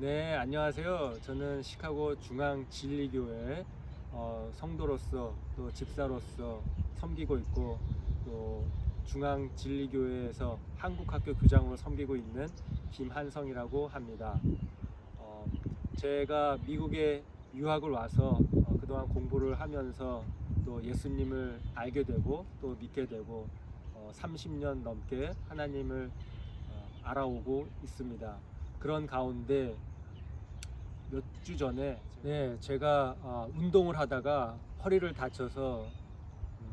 네, 안녕하세요. 저는 시카고 중앙 진리교회 어, 성도로서 또 집사로서 섬기고 있고 또 중앙 진리교회에서 한국학교 교장으로 섬기고 있는 김한성이라고 합니다. 어, 제가 미국에 유학을 와서 어, 그동안 공부를 하면서 또 예수님을 알게 되고 또 믿게 되고 어, 30년 넘게 하나님을 어, 알아오고 있습니다. 그런 가운데 몇 주 전에 네 제가 어, 운동을 하다가 허리를 다쳐서 음,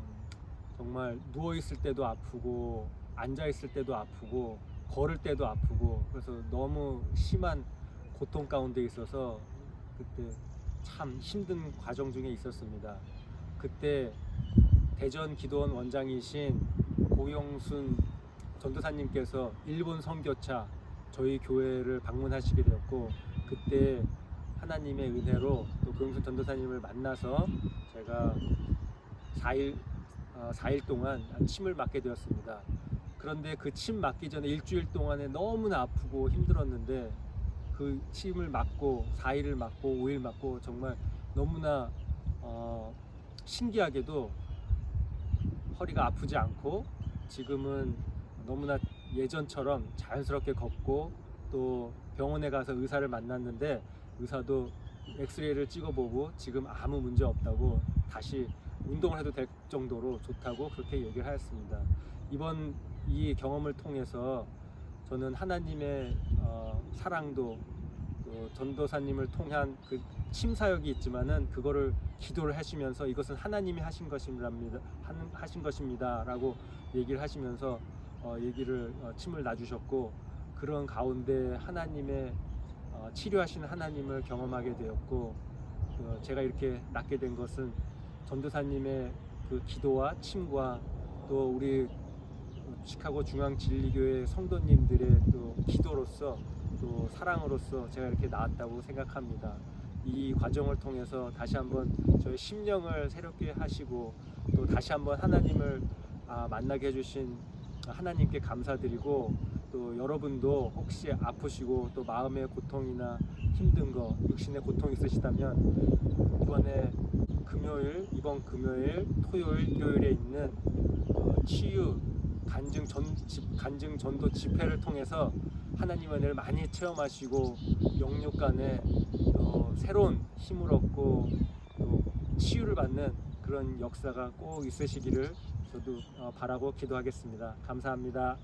정말 누워 있을 때도 아프고 앉아 있을 때도 아프고 걸을 때도 아프고 그래서 너무 심한 고통 가운데 있어서 그때 참 힘든 과정 중에 있었습니다. 그때 대전 기도원 원장이신 고용순 전도사님께서 일본 선교차 저희 교회를 방문하시게 되었고 그때 하나님의 은혜로 또 고용순 전도사님을 만나서 제가 4일 어, 4일 동안 침을 맞게 되었습니다. 그런데 그 침 맞기 전에 일주일 동안에 너무나 아프고 힘들었는데 그 침을 맞고 4일을 맞고 5일 맞고 정말 너무나 어, 신기하게도 허리가 아프지 않고 지금은 너무나 예전처럼 자연스럽게 걷고 또 병원에 가서 의사를 만났는데 의사도 엑스레이를 찍어보고 지금 아무 문제 없다고 다시 운동을 해도 될 정도로 좋다고 그렇게 얘기를 하였습니다. 이번 이 경험을 통해서 저는 하나님의 어, 사랑도 또 전도사님을 통한 그 심사역이 있지만은 그거를 기도를 하시면서 이것은 하나님이 하신 것입니다. 한- 하신 것입니다라고 얘기를 하시면서 어, 얘기를 어, 침을 놔주셨고 그런 가운데 하나님의 어, 치료하신 하나님을 경험하게 되었고 어, 제가 이렇게 낫게 된 것은 전도사님의 그 기도와 침과 또 우리 시카고 중앙 진리교회 성도님들의 또 기도로서 또 사랑으로서 제가 이렇게 나왔다고 생각합니다. 이 과정을 통해서 다시 한번 저의 심령을 새롭게 하시고 또 다시 한번 하나님을 아, 만나게 해주신 하나님께 감사드리고 또 여러분도 혹시 아프시고 또 마음의 고통이나 힘든 거 육신의 고통 있으시다면 이번에 금요일 이번 금요일 토요일 일요일에 있는 어, 치유 간증 전 집- 간증 전도 집회를 통해서 하나님의 은혜를 많이 체험하시고 영육 간에 어, 새로운 힘을 얻고 또 치유를 받는 그런 역사가 꼭 있으시기를 저도 어, 바라고 기도하겠습니다. 감사합니다.